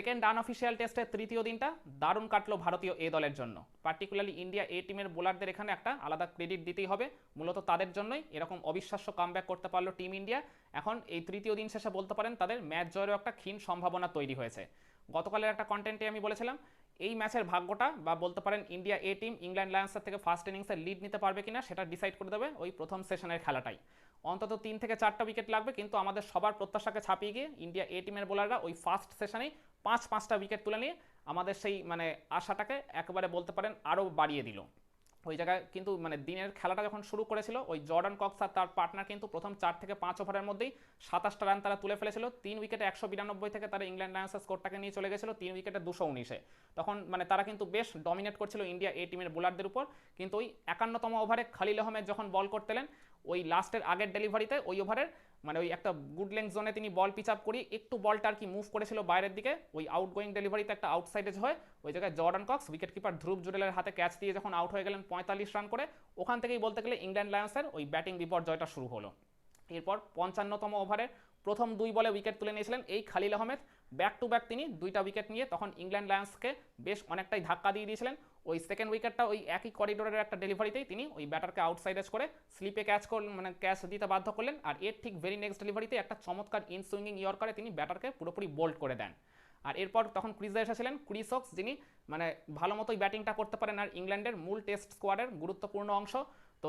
Second unofficial টেস্টের তৃতীয় দিনটা দারুণ কাটলো ভারতীয় এ দলের জন্য। পার্টিকুলারলি ইন্ডিয়া এ টিমের বোলারদের এখানে একটা আলাদা ক্রেডিট দিতেই হবে। মূলত তাদের জন্যই এরকম অবিশ্বাস্য কামব্যাক করতে পারল টিম ইন্ডিয়া এখন এই তৃতীয় দিন শেষে বলতে পারেন তাদের ম্যাচ জয়েরও একটা ক্ষীণ সম্ভাবনা তৈরি হয়েছে। গতকালের একটা কন্টেন্টে আমি বলেছিলাম, এই ম্যাচের ভাগ্যটা বা বলতে পারেন ইন্ডিয়া এ টিম ইংল্যান্ড লায়ন্সের থেকে ফার্স্ট ইনিংসের লিড নিতে পারবে কিনা সেটা ডিসাইড করে দেবে ওই প্রথম সেশনের খেলাটাই। অন্তত তিন থেকে চারটা উইকেট লাগবে, কিন্তু আমাদের সবার প্রত্যাশাকে ছাপিয়ে গিয়ে ইন্ডিয়া এ টিমের বোলাররা ওই ফার্স্ট সেশনেই পাঁচ, পাঁচটা উইকেট তুলে নিয়ে আমাদের সেই মানে আশাটাকে একবারে বলতে পারেন আরও বাড়িয়ে দিল। ওই জায়গায় কিন্তু মানে দিনের খেলাটা যখন শুরু করেছিল, ওই জর্ডান কক্স আর তার পার্টনার কিন্তু প্রথম চার থেকে পাঁচ ওভারের মধ্যেই সাতাশটা রান তারা তুলে ফেলেছিল। তিন উইকেটে একশো বিরানব্বই থেকে তারা ইংল্যান্ড লায়ন্সের স্কোরটাকে নিয়ে চলে গেছিল। তিন উইকেটে দুশো উনিশে। তখন মানে তারা কিন্তু বেশ ডমিনেট করছিল ইন্ডিয়া এ টিমের বোলারদের উপর। কিন্তু ওই একান্নতম ওভারে খালিল আহমেদ যখন বল করতেলেন ওই লাস্টের আগের ডেলিভারিতে ওই ওভারের মানে ওই একটা গুড লেন্থ জোনে তিনি বল পিচ আপ করি, একটু বলটা আর কি মুভ করেছিল বাইরের দিকে, ওই আউট গোয়িং ডেলিভারিতে একটা আউটসাইডেজ হয়, ওই জায়গায় Jordan Cox wicket keeper Dhruv জুডেলের হাতে ক্যাচ দিয়ে যখন আউট হয়ে গেলেন পঁয়তাল্লিশ রান করে, ওখান থেকেই বলতে গেলে ইংল্যান্ড লায়ন্সের ওই ব্যাটিং বিপর্যয়টা শুরু হলো। এরপর পঞ্চান্নতম ওভারে প্রথম দুই বলে উইকেট তুলে নিয়েছিলেন এই Khaleel Ahmed. Back to back তিনি দুইটা উইকেট নিয়ে তখন ইংল্যান্ড লায়ন্সকে বেশ অনেকটাই ধাক্কা দিয়ে দিয়েছিলেন। ওই সেকেন্ড উইকেটটা ওই একই করিডোরের একটা ডেলিভারিতেই তিনি ওই ব্যাটারকে আউটসাইডেজ করে স্লিপে ক্যাচ করলেন মানে ক্যাচ দিতে বাধ্য করলেন। আর এর ঠিক ভেরি নেক্সট ডেলিভারিতে একটা চমৎকার ইন সুইঙ্গিং ইয়র্কারে তিনি ব্যাটারকে পুরোপুরি বোল্ড করে দেন। আর এরপর তখন ক্রিজে এসেছিলেন ক্রিসক্স যিনি মানে ভালো মতোই ব্যাটিংটা করতে পারেন। আর ইংল্যান্ডের মূল টেস্ট স্কোয়াডের গুরুত্বপূর্ণ অংশ। তো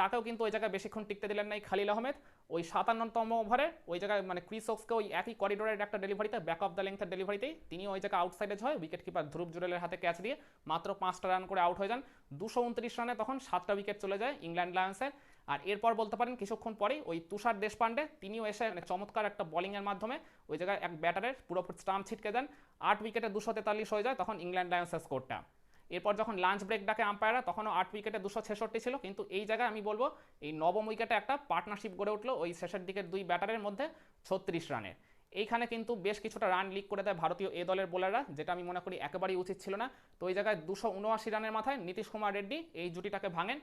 তাকেও কিন্তু ওই জায়গায় বেশিক্ষণ টিকতে দিলেন নাই খালিল আহমেদ। ওই সাতান্নতম ওভারে ওই জায়গায় মানে ক্রিসক্সকে ওই একই করিডোরের একটা ডেলিভারিতে ব্যাক অফ দ্য লেন্থের ডেলিভারিতেই তিনি ওই জায়গায় আউটসাইডে হয় উইকেট কিপার ধ্রুব জুরেলের হাতে ক্যাচ দিয়ে মাত্র পাঁচটা রান করে আউট হয়ে যান। দুশো উনত্রিশ রানে তখন সাতটা উইকেট চলে যায় ইংল্যান্ড লায়ন্সের। আর এরপর বলতে পারেন কিছুক্ষণ পরেই ওই তুষার দেশপান্ডে তিনিও এসে মানে চমৎকার একটা বোলিংয়ের মাধ্যমে ওই জায়গায় এক ব্যাটারের পুরোপুরি স্টাম্প ছিটকে দেন। আট উইকেটে দুশো তেতাল্লিশ হয়ে যায় তখন ইংল্যান্ড লায়ন্সের স্কোরটা এরপর যখন লাঞ্চ ব্রেক ডাকে আম্পায়াররা তখনও আট উইকেটে দুশো ছেষট্টি ছিল। কিন্তু এই জায়গায় আমি বলব, এই নবম উইকেটে একটা পার্টনারশিপ গড়ে উঠল ওই শেষের দিকের দুই ব্যাটারের মধ্যে ছত্রিশ রানের। এইখানে কিন্তু বেশ কিছুটা রান লিক করে দেয় ভারতীয় এ দলের বোলাররা যেটা আমি মনে করি একেবারেই উচিত ছিল না। তো ওই জায়গায় দুশো উনআশি রানের মাথায় নীতিশ কুমার রেড্ডি এই জুটিটাকে ভাঙেন।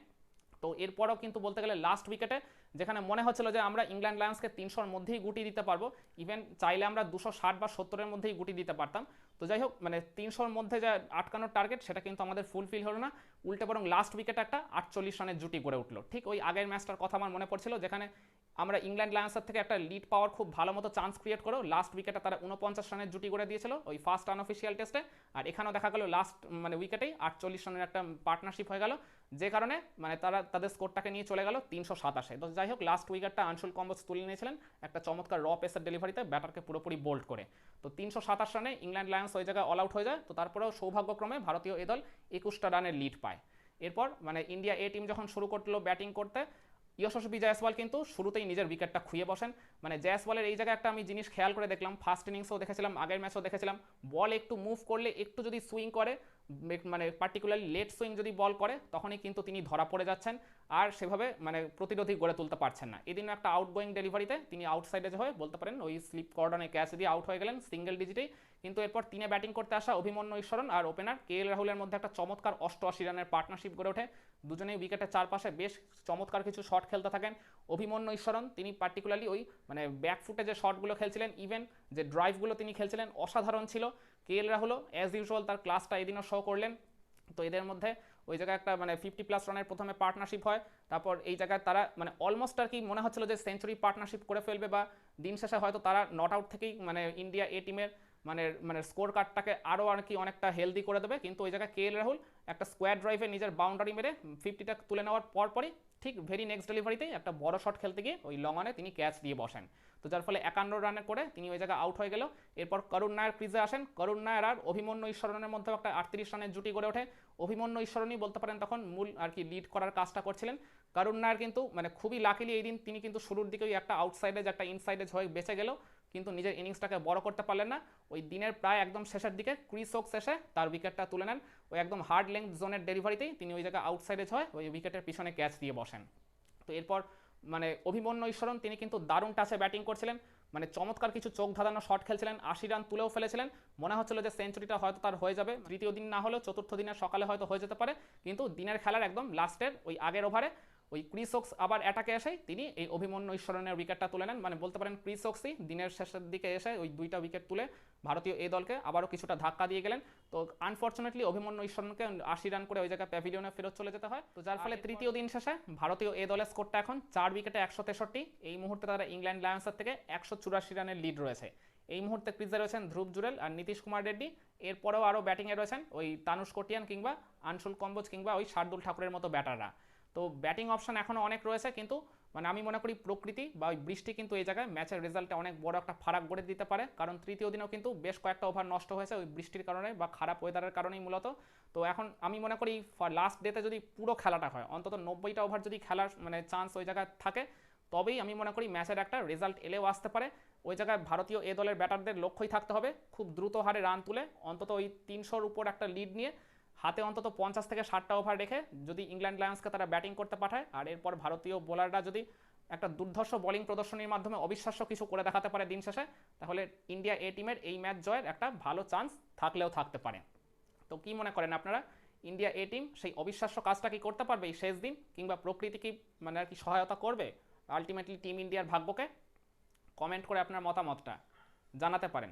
তো এরপরও কিন্তু বলতে গেলে লাস্ট উইকেটে যেখানে মনে হচ্ছিল যে আমরা ইংল্যান্ড লায়ন্সকে তিনশোর মধ্যেই গুটি দিতে পারব ইভেন চাইলে আমরা দুশো ষাট বা সত্তরের মধ্যেই গুটি দিতে পারতাম। তো যাই হোক মানে তিনশোর মধ্যে যা আটকানোর টার্গেট সেটা কিন্তু আমাদের ফুলফিল হলো না, উল্টে বরং লাস্ট উইকেটে একটা আটচল্লিশ রানের জুটি গড়ে উঠল। ঠিক ওই আগের ম্যাচটার কথা আমার মনে পড়ছিল, যেখানে আমরা ইংল্যান্ড লায়ন্সের থেকে একটা লিড পাওয়ার খুব ভালো মতো চান্স ক্রিয়েট করো লাস্ট উইকেটে তারা উনপঞ্চাশ রানের জুটি করে দিয়েছিল, ওই ফার্স্ট আনঅফিসিয়াল টেস্টে আর এখানেও দেখা গেল লাস্ট মানে উইকেটেই আটচল্লিশ রানের একটা পার্টনারশিপ হয়ে গেল। যে কারণে মানে তারা, তাদের স্কোরটাকে নিয়ে চলে গেল তিনশো সাতাশে। তো যাই হোক লাস্ট উইকেটটা আনসুল কম্বোজ তুলে নিয়েছিলেন একটা চমৎকার র পেসের ডেলিভারিতে ব্যাটারকে পুরোপুরি বোল্ড করে। তো তিনশো সাতাশ রানে ইংল্যান্ড লায়ন্স ওই জায়গায় অল আউট হয়ে যায়। তো তারপরেও সৌভাগ্যক্রমে ভারতীয় এ দল একুশটা রানের লিড পায়। এরপর মানে ইন্ডিয়া এ টিম যখন শুরু করল ব্যাটিং করতে, ইয়শস্বী জয়সওয়াল কিন্তু শুরুতেই নিজের উইকেটটা খুঁয়ে বসেন। মানে জয়সওয়ালের এই জায়গায় একটা আমি জিনিস খেয়াল করে দেখলাম ফার্স্ট ইনিংসও দেখেছিলাম, আগের ম্যাচও দেখেছিলাম। বল একটু মুভ করলে একটু যদি সুইং করে মানে পার্টিকুলারলি লেট সুইং যদি বল করে, তখনই কিন্তু তিনি ধরা পড়ে যাচ্ছেন। আর সেভাবে মানে প্রতিরোধী গড়ে তুলতে পারছেন না। এদিন একটা আউটগোয়িং ডেলিভারিতে তিনি আউটসাইডে হয়ে বলতে পারেন, ওই স্লিপ কর্ডনে ক্যাচ দিয়ে আউট হয়ে গেলেন সিঙ্গেল ডিজিটেই কিন্তু এরপর তিনে ব্যাটিং করতে আসা অভিমন্যু ঈশ্বরন আর ওপেনার কে এল রাহুলের মধ্যে একটা চমৎকার অষ্ট অষ্টআশি রানের পার্টনারশিপ গড়ে ওঠে। দুজনেই উইকেটের চারপাশে বেশ চমৎকার কিছু শট খেলতে থাকেন অভিমন্যু ঈশ্বরন তিনি পার্টিকুলারলি ওই মানে ব্যাকফুটে যে শটগুলো খেলছিলেন ইভেন যে ড্রাইভগুলো তিনি খেলছিলেন, অসাধারণ ছিল। কে এল রাহুলও অ্যাজ ইউজুয়াল তার ক্লাসটা এদিনও শো করলেন। তো এদের মধ্যে ওই জায়গায় একটা মানে ফিফটি প্লাস রানের প্রথমে পার্টনারশিপ হয়। তারপর এই জায়গায় তারা মানে অলমোস্ট আর কি মনে হচ্ছিল যে সেঞ্চুরি পার্টনারশিপ করে ফেলবে বা দিন শেষে হয়তো তারা নট আউট থেকেই মানে ইন্ডিয়া এ টিমের মানে মানে স্কোর কার্ডটাকে আরও আর কি অনেকটা হেলদি করে দেবে। কিন্তু ওই জায়গায় কে এল রাহুল একটা স্কোয়ার ড্রাইভে নিজের বাউন্ডারি মেরে ফিফটিটা তুলে নেওয়ার পরপরই ঠিক ভেরি নেক্সট ডেলিভারিতেই একটা বড় শট খেলতে গিয়ে ওই লং অনে তিনি ক্যাচ দিয়ে বসেন। তো যার ফলে একান্ন রানে করে তিনি ওই জায়গায় আউট হয়ে গেল। এরপর করুণ নায়ার ক্রিজে আসেন। করুণ নায়ার আর অভিমন্যু ঈশ্বরণের মধ্যেও একটা আটত্রিশ রানের জুটি গড়ে ওঠে। অভিমন্যু ঈশ্বরনই বলতে পারেন তখন মূল আর কি লিড করার কাজটা করছিলেন। করুণ নায়ার কিন্তু মানে খুবই লাকিলি এই দিন তিনি কিন্তু শুরুর দিকে ওই একটা আউটসাইডে একটা ইনসাইডে হয়ে বেঁচে গেল। কিন্তু নিজের ইনিংসটাকে বড় করতে পারলেন না। ওই দিনের প্রায় একদম শেষের দিকে ক্রিসোক্স এসে তার উইকেটটা তুলে নেন। ওই একদম হার্ড লেংথ জোনের ডেলিভারিতেই তিনি ওই জায়গায় আউটসাইডে হয় ওই উইকেটের পিছনে ক্যাচ দিয়ে বসেন। তো এরপর মানে অভিমন্যু ঈশ্বরন তিনি কিন্তু দারুণ টাচে ব্যাটিং করছিলেন। মানে চমৎকার কিছু চোখ ধাঁধানো শট খেলছিলেন, আশি রান তুলেও ফেলেছিলেন। মনে হচ্ছিল যে সেঞ্চুরিটা হয়তো তার হয়ে যাবে। তৃতীয় দিন না হলেও চতুর্থ দিনের সকালে হয়তো হয়ে যেতে পারে। কিন্তু দিনের খেলার একদম লাস্টের ওই আগের ওভারে ওই ক্রিসোক্স আবার অ্যাটাকে এসে তিনি এই অভিমন্যু ঈশ্বরণের উইকেটটা তুলে নেন। মানে বলতে পারেন ক্রিসোক্সই দিনের শেষের দিকে এসে ওই দুইটা উইকেট তুলে ভারতীয় এই দলকে আবারও কিছুটা ধাক্কা দিয়ে গেলেন। তো আনফর্চুনেটলি অভিমন্যু ঈশ্বরণকে আশি রান করে ওই জায়গায় প্যাভিলিয়নে ফেরত চলে যেতে হয়। তো যার ফলে তৃতীয় দিন শেষে ভারতীয় এ দলের স্কোরটা এখন চার উইকেটে একশো তেষট্টি। এই মুহূর্তে তারা ইংল্যান্ড লায়ন্সের থেকে একশো চুরাশি রানের লিড রয়েছে। এই মুহূর্তে ক্রিজে রয়েছেন ধ্রুব জুরেল আর নীতিশ কুমার রেড্ডি। এরপরেও আরও ব্যাটিংয়ে রয়েছেন ওই তানুষ কোটিয়ান কিংবা আনসুল কম্বোজ কিংবা ওই শার্দুল ঠাকুরের মতো ব্যাটাররা তো ব্যাটিং অপশন এখনও অনেক রয়েছে, কিন্তু মানে আমি মনে করি প্রকৃতি বা ওই বৃষ্টি কিন্তু এই জায়গায় ম্যাচের রেজাল্টে অনেক বড় একটা ফারাক গড়ে দিতে পারে। কারণ তৃতীয় দিনেও কিন্তু বেশ কয়েকটা ওভার নষ্ট হয়েছে ওই বৃষ্টির কারণে বা খারাপ ওয়েদারের কারণেই মূলত। তো এখন আমি মনে করি লাস্ট ডেতে যদি পুরো খেলাটা হয়, অন্তত নব্বইটা ওভার যদি খেলার মানে চান্স ওই জায়গায় থাকে, তবেই আমি মনে করি ম্যাচের একটা রেজাল্ট এলেও আসতে পারে। ওই জায়গায় ভারতীয় এ দলের ব্যাটারদের লক্ষ্যই থাকতে হবে, খুব দ্রুত হারে রান তুলে অন্তত ওই তিনশোর উপর একটা লিড নিয়ে হাতে অন্তত পঞ্চাশ থেকে ষাটটা ওভার রেখে যদি ইংল্যান্ড লায়ন্সকে তারা ব্যাটিং করতে পাঠায়, আর এরপর ভারতীয় বোলাররা যদি একটা দুর্ধর্ষ বোলিং প্রদর্শনীর মাধ্যমে অবিশ্বাস্য কিছু করে দেখাতে পারে দিন শেষে, তাহলে ইন্ডিয়া এ টিমের এই ম্যাচ জয়ের একটা ভালো চান্স থাকলেও থাকতে পারে। তো কি মনে করেন আপনারা? ইন্ডিয়া এ টিম সেই অবিশ্বাস্য কাজটা কি করতে পারবে এই শেষ দিন, কিংবা প্রকৃতি কি মানে আর কি সহায়তা করবে আলটিমেটলি টিম ইন্ডিয়ার ভাগ্যকে? কমেন্ট করে আপনার মতামতটা জানাতে পারেন।